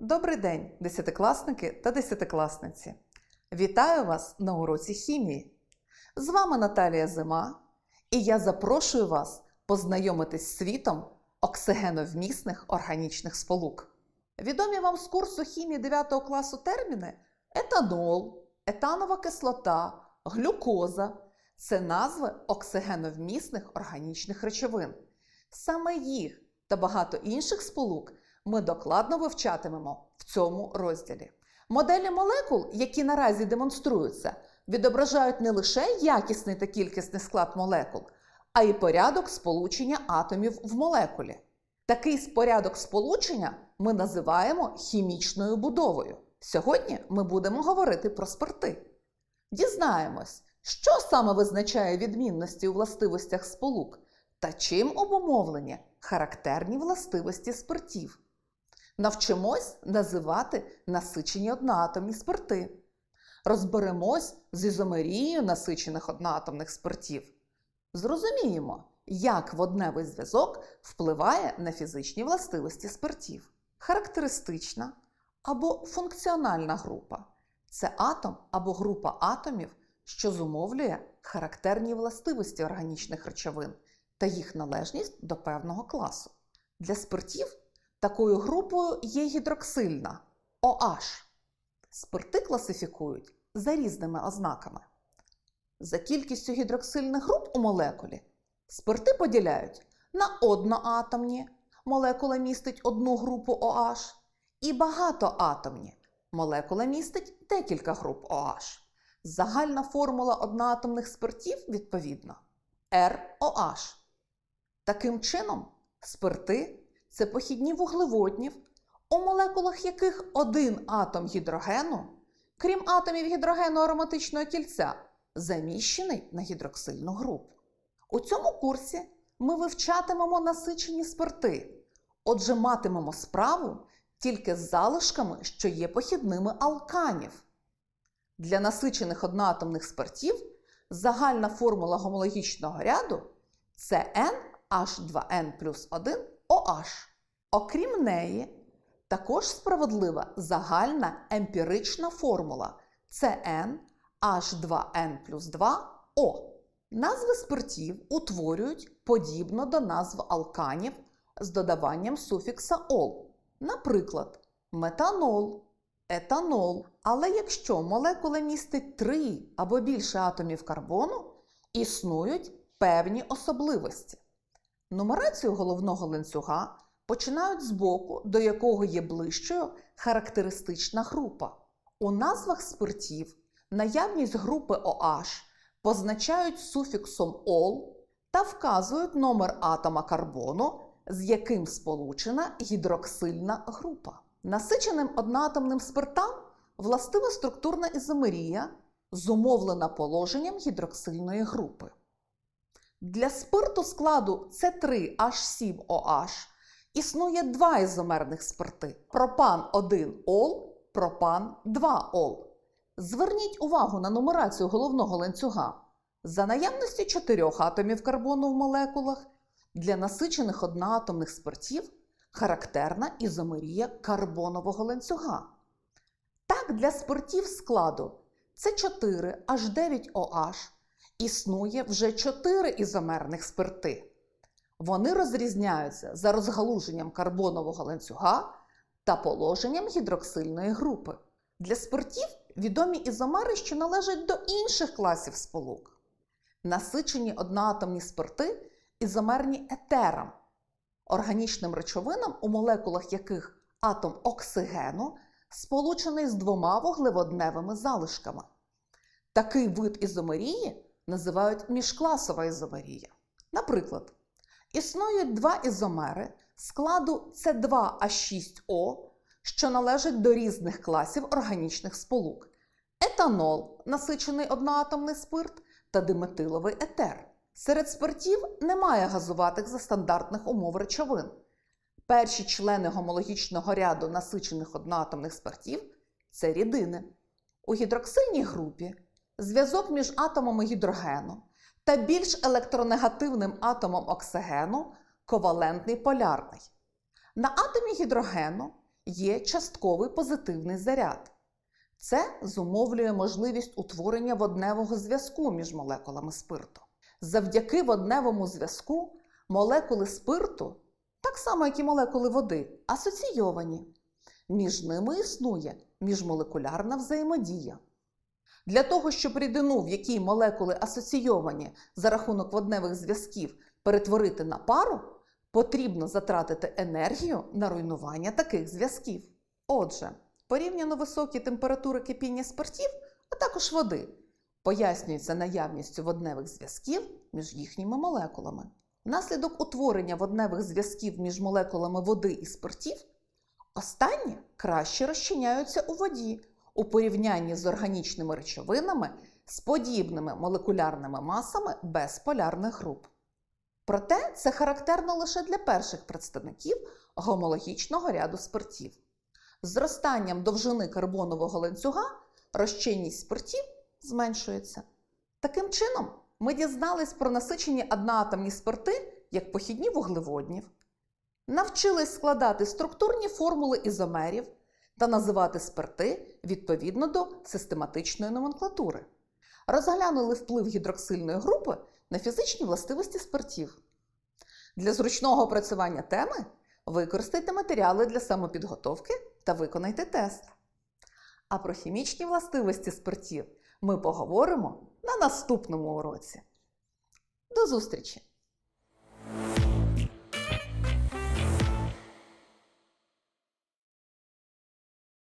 Добрий день, десятикласники та десятикласниці! Вітаю вас на уроці хімії. З вами Наталія Зима, і я запрошую вас познайомитись з світом оксигеновмісних органічних сполук. Відомі вам з курсу хімії 9 класу терміни етанол, етанова кислота, глюкоза це назви оксигеновмісних органічних речовин. Саме їх та багато інших сполук ми докладно вивчатимемо в цьому розділі. Моделі молекул, які наразі демонструються, відображають не лише якісний та кількісний склад молекул, а й порядок сполучення атомів в молекулі. Такий порядок сполучення ми називаємо хімічною будовою. Сьогодні ми будемо говорити про спирти. Дізнаємось, що саме визначає відмінності у властивостях сполук та чим обумовлені характерні властивості спиртів. Навчимось називати насичені одноатомні спирти. Розберемось з ізомерією насичених одноатомних спиртів. Зрозуміємо, як водневий зв'язок впливає на фізичні властивості спиртів. Характеристична або функціональна група це атом або група атомів, що зумовлює характерні властивості органічних речовин та їх належність до певного класу. Для спиртів такою групою є гідроксильна OH. Спирти класифікують за різними ознаками. За кількістю гідроксильних груп у молекулі спирти поділяють на одноатомні, молекула містить одну групу OH, і багатоатомні, молекула містить декілька груп OH. Загальна формула одноатомних спиртів, відповідно, ROH. Таким чином, спирти це похідні вуглеводнів, у молекулах яких один атом гідрогену, крім атомів гідрогену ароматичного кільця, заміщений на гідроксильну групу. У цьому курсі ми вивчатимемо насичені спирти, отже, матимемо справу тільки з залишками, що є похідними алканів. Для насичених одноатомних спиртів загальна формула гомологічного ряду це NH2N плюс 1 OH. Окрім неї, також справедлива загальна емпірична формула CN H2N плюс 2 O. Назви спиртів утворюють подібно до назв алканів з додаванням суфікса ол. Наприклад, метанол, етанол. Але якщо молекула містить три або більше атомів карбону, існують певні особливості. Нумерацію головного ланцюга починають з боку, до якого є ближчою характеристична група. У назвах спиртів наявність групи OH позначають суфіксом ол та вказують номер атома карбону, з яким сполучена гідроксильна група. Насиченим одноатомним спиртам властива структурна ізомерія, зумовлена положенням гідроксильної групи. Для спирту складу С3H7OH існує два ізомерних спирти пропан 1 ол, пропан 2 ол. Зверніть увагу на нумерацію головного ланцюга. За наявності чотирьох атомів карбону в молекулах для насичених одноатомних спиртів характерна ізомерія карбонового ланцюга. Так, для спиртів складу С4H9OH існує вже чотири ізомерних спирти. Вони розрізняються за розгалуженням карбонового ланцюга та положенням гідроксильної групи. Для спиртів відомі ізомери, що належать до інших класів сполук. Насичені одноатомні спирти ізомерні етерам, органічним речовинам, у молекулах яких атом оксигену сполучений з двома вуглеводневими залишками. Такий вид ізомерії називають міжкласова ізомерія. Наприклад, існують два ізомери складу С2А6О, що належать до різних класів органічних сполук: етанол, насичений одноатомний спирт та диметиловий етер. Серед спиртів немає газуватих за стандартних умов речовин. Перші члени гомологічного ряду насичених одноатомних спиртів це рідини. У гідроксильній групі зв'язок між атомами гідрогену та більш електронегативним атомом оксигену ковалентний полярний. На атомі гідрогену є частковий позитивний заряд. Це зумовлює можливість утворення водневого зв'язку між молекулами спирту. Завдяки водневому зв'язку молекули спирту, так само як і молекули води, асоційовані. Між ними існує міжмолекулярна взаємодія. Для того, щоб рідину, в якій молекули асоційовані за рахунок водневих зв'язків, перетворити на пару, потрібно затратити енергію на руйнування таких зв'язків. Отже, порівняно високі температури кипіння спиртів, а також води, пояснюються наявністю водневих зв'язків між їхніми молекулами. Внаслідок утворення водневих зв'язків між молекулами води і спиртів, останні краще розчиняються у воді у порівнянні з органічними речовинами з подібними молекулярними масами без полярних груп. Проте це характерно лише для перших представників гомологічного ряду спиртів. Зростанням довжини карбонового ланцюга розчинність спиртів зменшується. Таким чином, ми дізнались про насичені одноатомні спирти як похідні вуглеводнів, навчились складати структурні формули ізомерів та називати спирти відповідно до систематичної номенклатури. Розглянули вплив гідроксильної групи на фізичні властивості спиртів. Для зручного опрацювання теми використайте матеріали для самопідготовки та виконайте тест. А про хімічні властивості спиртів ми поговоримо на наступному уроці. До зустрічі!